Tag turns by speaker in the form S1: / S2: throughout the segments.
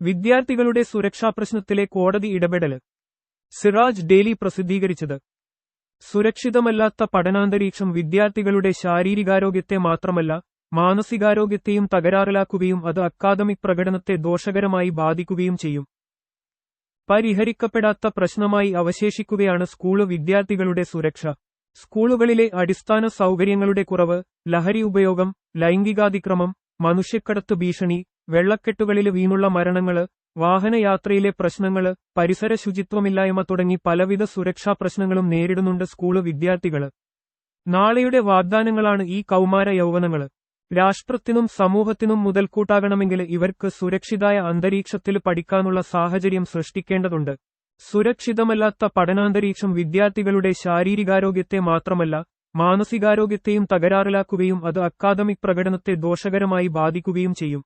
S1: വിദ്യാർത്ഥികളുടെ സുരക്ഷാ പ്രശ്നത്തിലെ കോടതി ഇടപെടൽ സിറാജ് ഡെയിലി പ്രസിദ്ധീകരിച്ചത്. സുരക്ഷിതമല്ലാത്ത പഠനാന്തരീക്ഷം വിദ്യാർത്ഥികളുടെ ശാരീരികാരോഗ്യത്തെ മാത്രമല്ല മാനസികാരോഗ്യത്തെയും തകരാറിലാക്കുകയും അത് അക്കാദമിക് പ്രകടനത്തെ ദോഷകരമായി ബാധിക്കുകയും ചെയ്യും. പരിഹരിക്കപ്പെടാത്ത പ്രശ്നമായി അവശേഷിക്കുകയാണ് സ്കൂൾ വിദ്യാർത്ഥികളുടെ സുരക്ഷ. സ്കൂളുകളിലെ അടിസ്ഥാന സൗകര്യങ്ങളുടെ കുറവ് ലഹരി ഉപയോഗം ലൈംഗികാതിക്രമം മനുഷ്യക്കടത്ത് ഭീഷണി വെള്ളക്കെട്ടുകളിൽ വീണുള്ള മരണങ്ങൾ വാഹനയാത്രയിലെ പ്രശ്നങ്ങൾ പരിസര ശുചിത്വമില്ലായ്മ തുടങ്ങി പലവിധ സുരക്ഷാ പ്രശ്നങ്ങളും നേരിടുന്നുണ്ട് സ്കൂൾ വിദ്യാർത്ഥികൾ. നാളെയുടെ വാഗ്ദാനങ്ങളാണ് ഈ കൗമാര യൗവനങ്ങൾ. രാഷ്ട്രത്തിനും സമൂഹത്തിനും മുതൽക്കൂട്ടാകണമെങ്കിൽ ഇവർക്ക് സുരക്ഷിതായ അന്തരീക്ഷത്തിൽ പഠിക്കാനുള്ള സാഹചര്യം സൃഷ്ടിക്കേണ്ടതുണ്ട്. സുരക്ഷിതമല്ലാത്ത പഠനാന്തരീക്ഷം വിദ്യാർത്ഥികളുടെ ശാരീരികാരോഗ്യത്തെ മാത്രമല്ല മാനസികാരോഗ്യത്തെയും തകരാറിലാക്കുകയും അത് അക്കാദമിക് പ്രകടനത്തെ ദോഷകരമായി ബാധിക്കുകയും ചെയ്യും.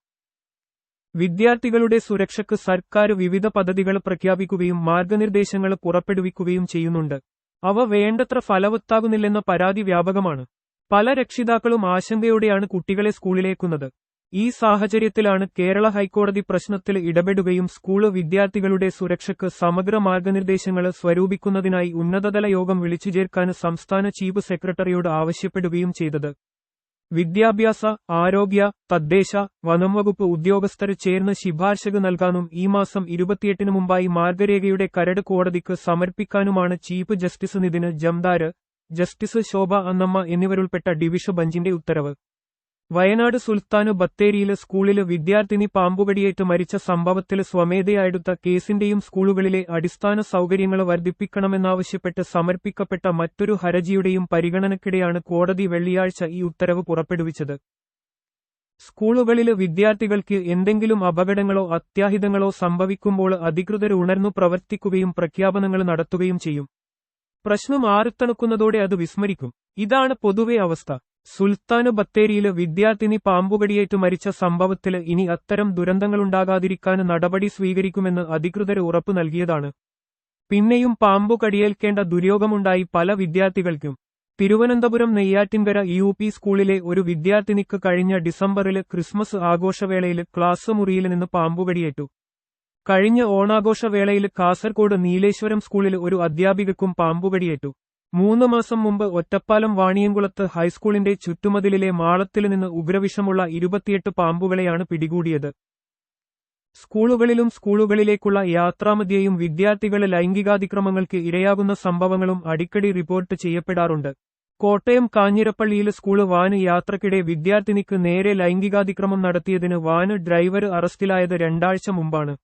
S1: വിദ്യാർത്ഥികളുടെ സുരക്ഷയ്ക്ക് സർക്കാർ വിവിധ പദ്ധതികൾ പ്രഖ്യാപിക്കുകയും മാർഗനിർദ്ദേശങ്ങൾ പുറപ്പെടുവിക്കുകയും ചെയ്യുന്നുണ്ട്. അവ വേണ്ടത്ര ഫലവത്താകുന്നില്ലെന്ന പരാതി വ്യാപകമാണ്. പല രക്ഷിതാക്കളും ആശങ്കയോടെയാണ് കുട്ടികളെ സ്കൂളിലേക്കുന്നത്. ഈ സാഹചര്യത്തിലാണ് കേരള ഹൈക്കോടതി പ്രശ്നത്തിൽ ഇടപെടുകയും സ്കൂൾ വിദ്യാർത്ഥികളുടെ സുരക്ഷയ്ക്ക് സമഗ്ര മാർഗനിർദ്ദേശങ്ങൾ സ്വരൂപിക്കുന്നതിനായി ഉന്നതതല യോഗം വിളിച്ചു ചേർക്കാൻ സംസ്ഥാന ചീഫ് സെക്രട്ടറിയോട് ആവശ്യപ്പെടുകയും ചെയ്തത്. വിദ്യാഭ്യാസ ആരോഗ്യ തദ്ദേശ വനംവകുപ്പ് ഉദ്യോഗസ്ഥർ ചേർന്ന് ശിപാർശകൾ നൽകാനും ഈ മാസം ഇരുപത്തിയെട്ടിന് മുമ്പായി മാർഗരേഖയുടെ കരട് കോടതിക്ക് സമർപ്പിക്കാനുമാണ് chief justice Nitin Jamdar justice Shobha Annamma എന്നിവരുൾപ്പെട്ട division ബഞ്ചിന്റെ ഉത്തരവ്. വയനാട് സുൽത്താന് ബത്തേരിയിലെ സ്കൂളിൽ വിദ്യാർത്ഥിനി പാമ്പുകടിയേറ്റ് മരിച്ച സംഭവത്തിൽ സ്വമേധയായെടുത്ത കേസിന്റെയും സ്കൂളുകളിലെ അടിസ്ഥാന സൗകര്യങ്ങൾ വർദ്ധിപ്പിക്കണമെന്നാവശ്യപ്പെട്ട് സമർപ്പിക്കപ്പെട്ട മറ്റൊരു ഹർജിയുടെയും പരിഗണനയ്ക്കിടെയാണ് കോടതി വെള്ളിയാഴ്ച ഈ ഉത്തരവ് പുറപ്പെടുവിച്ചത്. സ്കൂളുകളിലെ വിദ്യാർത്ഥികൾക്ക് എന്തെങ്കിലും അപകടങ്ങളോ അത്യാഹിതങ്ങളോ സംഭവിക്കുമ്പോൾ അധികൃതർ ഉണർന്നു പ്രവർത്തിക്കുകയും പ്രഖ്യാപനങ്ങൾ നടത്തുകയും ചെയ്യും. പ്രശ്നം ആറിത്തണുക്കുന്നതോടെ അത് വിസ്മരിക്കും. ഇതാണ് പൊതുവെ അവസ്ഥ. സുൽത്താന് ബത്തേരിയിൽ വിദ്യാർത്ഥിനി പാമ്പുകടിയേറ്റ് മരിച്ച സംഭവത്തിൽ ഇനി അത്തരം ദുരന്തങ്ങളുണ്ടാകാതിരിക്കാൻ നടപടി സ്വീകരിക്കുമെന്ന് അധികൃതർ ഉറപ്പു നൽകിയതാണ്. പിന്നെയും പാമ്പുകടിയേൽക്കേണ്ട ദുര്യോഗമുണ്ടായി പല വിദ്യാർത്ഥികൾക്കും. തിരുവനന്തപുരം നെയ്യാറ്റിൻകര യു പി സ്കൂളിലെ ഒരു വിദ്യാർത്ഥിനിക്ക് കഴിഞ്ഞ ഡിസംബറിൽ ക്രിസ്മസ് ആഘോഷവേളയിൽ ക്ലാസ് മുറിയിൽ നിന്ന് പാമ്പുകടിയേറ്റു. കഴിഞ്ഞ ഓണാഘോഷവേളയിൽ കാസർകോട് നീലേശ്വരം സ്കൂളിൽ ഒരു അധ്യാപികക്കും പാമ്പുകടിയേറ്റു. മൂന്ന് മാസം മുമ്പ് ഒറ്റപ്പാലം വാണിയംകുളത്ത് ഹൈസ്കൂളിന്റെ ചുറ്റുമതിലിലെ മാളത്തിൽ നിന്ന് ഉഗ്രവിഷമുള്ള ഇരുപത്തിയെട്ട് പാമ്പുകളെയാണ് പിടികൂടിയത്. സ്കൂളുകളിലും സ്കൂളുകളിലേക്കുള്ള യാത്രാമധ്യേയും വിദ്യാർത്ഥികളെ ലൈംഗികാതിക്രമങ്ങൾക്ക് ഇരയാകുന്ന സംഭവങ്ങളും അടിക്കടി റിപ്പോർട്ട് ചെയ്യപ്പെടാറുണ്ട്. കോട്ടയം കാഞ്ഞിരപ്പള്ളിയിൽ സ്കൂൾ വാന് യാത്രക്കിടെ വിദ്യാർത്ഥിനിക്ക് നേരെ ലൈംഗികാതിക്രമം നടത്തിയതിന് വാന് ഡ്രൈവർ അറസ്റ്റിലായത് രണ്ടാഴ്ച മുമ്പാണ്.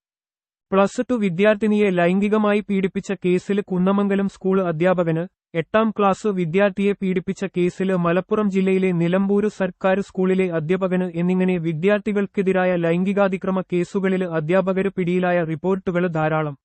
S1: പ്ലസ് ടു വിദ്യാർത്ഥിനിയെ ലൈംഗികമായി പീഡിപ്പിച്ച കേസിൽ കുന്നമംഗലം സ്കൂൾ അധ്യാപകന് എട്ടാം ക്ലാസ് വിദ്യാർത്ഥിയെ പീഡിപ്പിച്ച കേസിൽ മലപ്പുറം ജില്ലയിലെ നിലമ്പൂര് സർക്കാർ സ്കൂളിലെ അധ്യാപകന് എന്നിങ്ങനെ വിദ്യാർത്ഥികൾക്കെതിരായ ലൈംഗികാതിക്രമ കേസുകളിൽ അധ്യാപകര് പിടിയിലായ റിപ്പോർട്ടുകൾ ധാരാളം.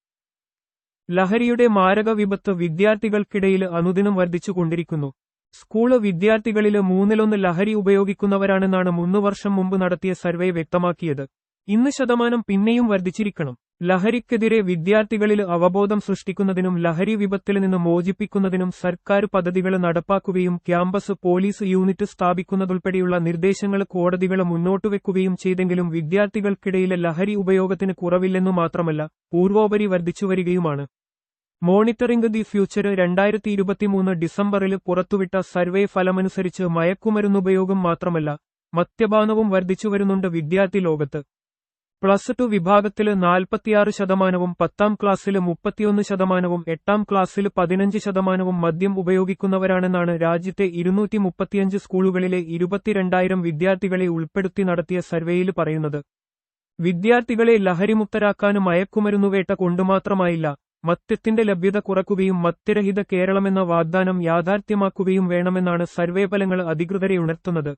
S1: ലഹരിയുടെ മാരക വിപത്ത് വിദ്യാർത്ഥികൾക്കിടയിൽ അനുദിനം വർദ്ധിച്ചുകൊണ്ടിരിക്കുന്നു. സ്കൂൾ വിദ്യാർത്ഥികളിൽ മൂന്നിലൊന്ന് ലഹരി ഉപയോഗിക്കുന്നവരാണെന്നാണ് മൂന്ന് വർഷം മുമ്പ് നടത്തിയ സർവേ വ്യക്തമാക്കിയത്. ഇന്ന് ശതമാനം പിന്നെയും വർദ്ധിച്ചിരിക്കണം. ലഹരിക്കെതിരെ വിദ്യാർത്ഥികളിൽ അവബോധം സൃഷ്ടിക്കുന്നതിനും ലഹരി വിപത്തിൽ നിന്ന് മോചിപ്പിക്കുന്നതിനും സർക്കാർ പദ്ധതികൾ നടപ്പാക്കുകയും ക്യാമ്പസ് പോലീസ് യൂണിറ്റ് സ്ഥാപിക്കുന്നതുൾപ്പെടെയുള്ള നിർദ്ദേശങ്ങൾ കോടതികൾ മുന്നോട്ടുവെക്കുകയും ചെയ്തെങ്കിലും വിദ്യാർത്ഥികൾക്കിടയിലെ ലഹരി ഉപയോഗത്തിന് കുറവില്ലെന്നു മാത്രമല്ല പൂർവോപരി വർദ്ധിച്ചുവരികയുമാണ് മോണിറ്ററിംഗ് ദി ഫ്യൂച്ചർ രണ്ടായിരത്തി ഇരുപത്തിമൂന്ന് ഡിസംബറിൽ പുറത്തുവിട്ട സർവേ ഫലമനുസരിച്ച് മയക്കുമരുന്നുപയോഗം മാത്രമല്ല മദ്യപാനവും വർദ്ധിച്ചുവരുന്നുണ്ട് വിദ്യാർത്ഥി ലോകത്ത്. പ്ലസ് ടു വിഭാഗത്തിൽ നാൽപ്പത്തിയാറ് ശതമാനവും പത്താം ക്ലാസ്സിൽ മുപ്പത്തിയൊന്ന് ശതമാനവും എട്ടാം ക്ലാസ്സിൽ പതിനഞ്ച് ശതമാനവും മദ്യം ഉപയോഗിക്കുന്നവരാണെന്നാണ് രാജ്യത്തെ ഇരുന്നൂറ്റി മുപ്പത്തിയഞ്ച് സ്കൂളുകളിലെ ഇരുപത്തിരണ്ടായിരം വിദ്യാർത്ഥികളെ ഉൾപ്പെടുത്തി നടത്തിയ സർവേയിൽ പറയുന്നത്. വിദ്യാർത്ഥികളെ ലഹരിമുക്തരാക്കാനും മയക്കുമരുന്നുവേട്ട കൊണ്ടുമാത്രമായില്ല. മദ്യത്തിന്റെ ലഭ്യത കുറക്കുകയും മദ്യരഹിത കേരളമെന്ന വാഗ്ദാനം യാഥാർത്ഥ്യമാക്കുകയും വേണമെന്നാണ് സർവേ ഫലങ്ങൾ അധികൃതരെ ഉണർത്തുന്നത്.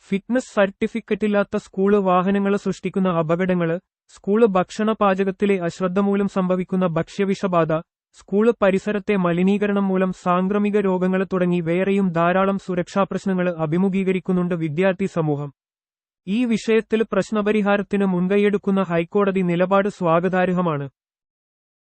S1: ഫിറ്റ്നസ് സർട്ടിഫിക്കറ്റ് ഇല്ലാത്ത സ്കൂൾ വാഹനങ്ങൾ സൃഷ്ടിക്കുന്ന അപകടങ്ങൾ സ്കൂൾ ഭക്ഷണ പാചകത്തിലെ അശ്രദ്ധ മൂലം സംഭവിക്കുന്ന ഭക്ഷ്യവിഷബാധ സ്കൂൾ പരിസരത്തെ മലിനീകരണം മൂലം സാംക്രമിക രോഗങ്ങൾ തുടങ്ങി വേറെയും ധാരാളം സുരക്ഷാ പ്രശ്നങ്ങൾ അഭിമുഖീകരിക്കുന്നുണ്ട് വിദ്യാർത്ഥി സമൂഹം. ഈ വിഷയത്തിൽ പ്രശ്നപരിഹാരത്തിന് മുൻകൈയെടുക്കുന്ന ഹൈക്കോടതി നിലപാട് സ്വാഗതാർഹമാണ്.